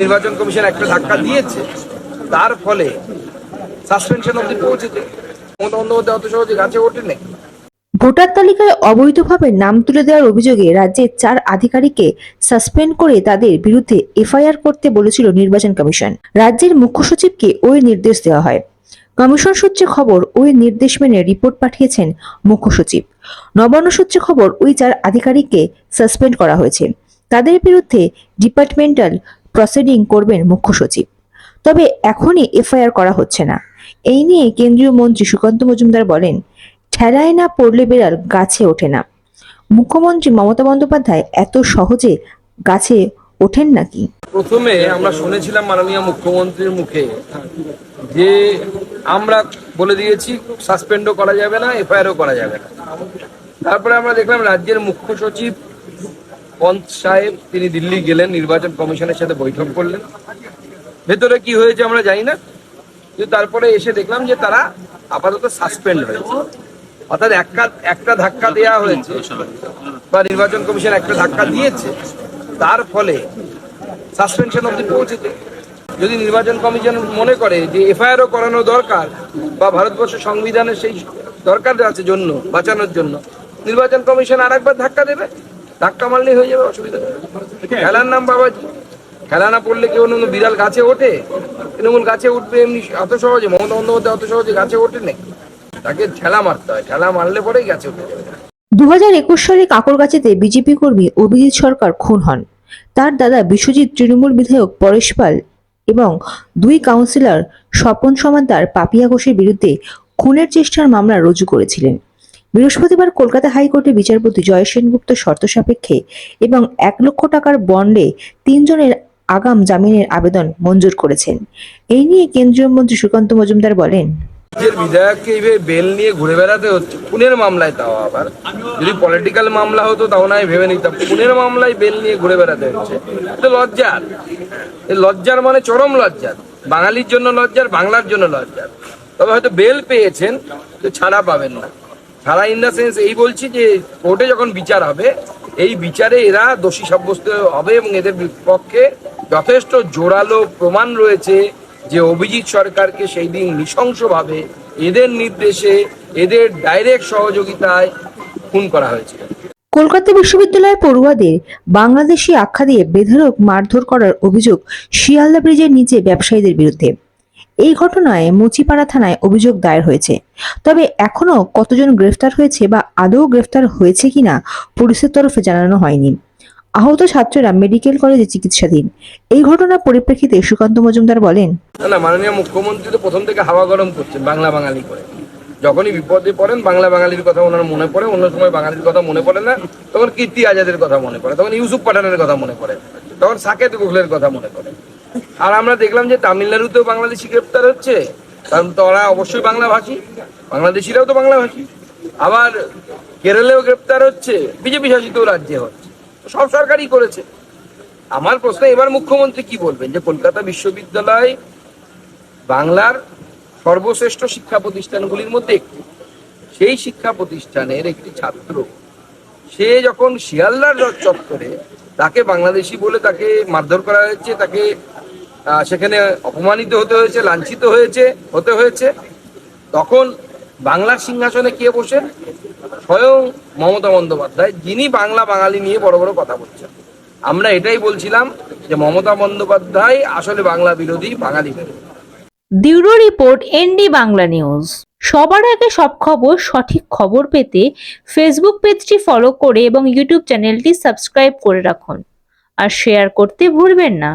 নির্বাচন কমিশন একটা ধাক্কা দিয়েছে, তার ফলে সাসপেনশন অব্দি পৌঁছেছে। মমতা বন্দ্যোপাধ্যায় অত সহজে গাছে ওঠে নাকি ভোটার তালিকায় অবৈধভাবে নাম তুলে দেওয়ার অভিযোগে রাজ্যের চার আধিকারিককে সাসপেন্ড করে তাদের বিরুদ্ধে এফআইআর করতে বলেছিল নির্বাচন কমিশন। রাজ্যের মুখ্য সচিবকে ওই নির্দেশ দেওয়া হয়। কমিশন সূত্রে খবর, ওই নির্দেশ মেনে রিপোর্ট পাঠিয়েছেন মুখ্য সচিব। নবান্ন সূত্রে খবর, ওই চার আধিকারিককে সাসপেন্ড করা হয়েছে। তাদের বিরুদ্ধে ডিপার্টমেন্টাল প্রসিডিং করবেন মুখ্য সচিব। তবে এখনই এফআইআর করা হচ্ছে না। এই নিয়ে কেন্দ্রীয় মন্ত্রী সুকান্ত মজুমদার বলেন ঠেলায় না পড়লে বেড়াল গাছে ওঠে না। মুখ্যমন্ত্রী মমতা বন্দ্যোপাধ্যায়, এত সহজে গাছে ওঠেন নাকি? প্রথমে আমরা শুনেছিলাম মাননীয় মুখ্যমন্ত্রীর মুখে যে আমরা বলে দিয়েছি, সাসপেন্ডও করা যাবে না, এফআইআরও করা যাবে না। তারপরে আমরা দেখলাম রাজ্যের মুখ্য সচিব পন্ত সাহেব, তিনি দিল্লি গেলেন, নির্বাচন কমিশনের সাথে বৈঠক করলেন। ভেতরে কি হয়েছে আমরা জানি না। কিন্তু তারপরে এসে দেখলাম যে তারা আপাতত সাসপেন্ড হয়েছে। অর্থাৎ একটা একটা ধাক্কা দেওয়া হয়েছে, বা নির্বাচন কমিশন একটা ধাক্কা দিয়েছে। তার ফলে সাসপেনশন অব্দি পৌঁছেছে। যদি নির্বাচন কমিশন মনে করে যে এফআইআরও করানো দরকার, বা ভারতবর্ষ সংবিধানের সেই দরকার আছে জন্য, বাঁচানোর জন্য, নির্বাচন কমিশন আর একবার ধাক্কা দেবে? ধাক্কা মারলেই হয়ে যাবে, অসুবিধা। খেলার নাম বাবাজি। খেলা না পড়লে কেউ অন্য বিড়াল গাছে ওঠে? তৃণমূল গাছে উঠবে এমনি অত সহজে, মমতা বন্দ্যোপাধ্যায় অত সহজে গাছে ওঠে নাকি তাকে ঠেলা মারতে হয়, ঠেলা মারলে পরেই গাছে উঠে যাবে। দু সালে কাকরগাছিতে বিজেপি কর্মী অভিজিৎ সরকার খুন হন। তার দাদা বিশ্বজিৎ তৃণমূল বিধায়ক পরেশ পাল এবং দুই কাউন্সিলর স্বপন সমাদ্দার পাপিয়া ঘোষের বিরুদ্ধে খুনের চেষ্টার মামলা রুজু করেছিলেন। বৃহস্পতিবার কলকাতা হাইকোর্টে বিচারপতি জয় সেনগুপ্ত শর্ত সাপেক্ষে এবং এক লক্ষ টাকার বন্ডে তিনজনের আগাম জামিনের আবেদন মঞ্জুর করেছেন। এই নিয়ে কেন্দ্রীয় মন্ত্রী সুকান্ত মজুমদার বলেন বিধায়ককে এইভাবে বেল নিয়ে ঘুরে বেড়াতে হচ্ছে। খুনের মামলায় তাও আবার। যদি পলিটিক্যাল মামলা হতো তাও না ভেবে নিতাম। খুনের মামলায় বেল নিয়ে ঘুরে বেড়াতে হচ্ছে। এটা লজ্জার। লজ্জার মানে চরম লজ্জার। বাঙালির জন্য লজ্জার, বাংলার জন্য লজ্জার। তবে হয়তো বেল পেয়েছেন, তো ছাড়া পাবেন না। ছাড়া ইন দ্য সেন্স এই বলছি যে কোর্টে যখন বিচার হবে, এই বিচারে এরা দোষী সাব্যস্ত হবে এবং এদের পক্ষে যথেষ্ট জোরালো প্রমাণ রয়েছে যে অভিজিৎ সরকারকে সেই দিন নৃশংসভাবে এদের নির্দেশে, এদের ডাইরেক্ট সহযোগিতায় খুন করা হয়েছিল। কলকাতা বিশ্ববিদ্যালয়ের পড়ুয়াদের বাংলাদেশি আখ্যা দিয়ে বেধড়ক মারধর করার অভিযোগ শিয়ালদা ব্রিজের নিচে ব্যবসায়ীদের বিরুদ্ধে। এই ঘটনায় মুচিপাড়া থানায় অভিযোগ দায়ের হয়েছে। তবে এখনও কতজন গ্রেফতার হয়েছে বা আদৌ গ্রেফতার হয়েছে কিনা পুলিশের তরফে জানানো হয়নি। আহত ছাত্ররা মেডিকেল কলেজে চিকিৎসাধীন। এই ঘটনার পরিপ্রেক্ষিতে সুকান্ত মজুমদার বলেন, না না, মাননীয় মুখ্যমন্ত্রী তো প্রথম থেকে হাওয়া গরম করছেন, বাংলা বাঙালি করে। যখনই বিপদে পড়েন, বাংলা বাঙালির কথা ওনার মনে পড়ে, অন্য সময় বাঙালির কথা মনে পড়ে না, তখন কীর্তি আজাদের কথা মনে পড়ে, তখন ইউসুফ পাঠানের কথা মনে পড়ে, তখন সাকেত গোখলের কথা মনে পড়ে। আর আমরা দেখলাম যে তামিলনাড়ুতেও বাংলাদেশি গ্রেপ্তার হচ্ছে, কারণ তো ওরা অবশ্যই বাংলা ভাষী বাংলাদেশিরাও তো বাংলা ভাষী আবার কেরলেও গ্রেপ্তার হচ্ছে, বিজেপি শাসিত রাজ্যে হচ্ছে। সব সরকারই করেছে। আমার প্রশ্ন, এবার মুখ্যমন্ত্রী কি বলবেন? যে কলকাতা বিশ্ববিদ্যালয় বাংলার সর্বশ্রেষ্ঠ শিক্ষা প্রতিষ্ঠানগুলির মধ্যে একটি। সেই শিক্ষা প্রতিষ্ঠানের একটি ছাত্র, সে যখন শিয়ালদার চত্বরে তাকে বাংলাদেশি বলে তাকে মারধর করা হয়েছে, তাকে সেখানে অপমানিত হতে হয়েছে, লাঞ্ছিত হয়েছে, হতে হয়েছে। তখন বাংলার সিংহাসনে কে বসেন স্বয়ং মমতা বন্দ্যোপাধ্যায়, যিনি বাংলা বাঙালি নিয়ে বড় বড় কথা বলছেন। আমরা এটাই বলছিলাম যে মমতা বন্দ্যোপাধ্যায় আসলে বাংলা বিরোধী, বাঙালি বিরোধী। Bureau report, ND Bangla news. সবার আগে সব খবর, সঠিক খবর পেতে ফেসবুক পেজটি ফলো করে এবং ইউটিউব চ্যানেলটি সাবস্ক্রাইব করে রাখুন। আর শেয়ার করতে ভুলবেন না।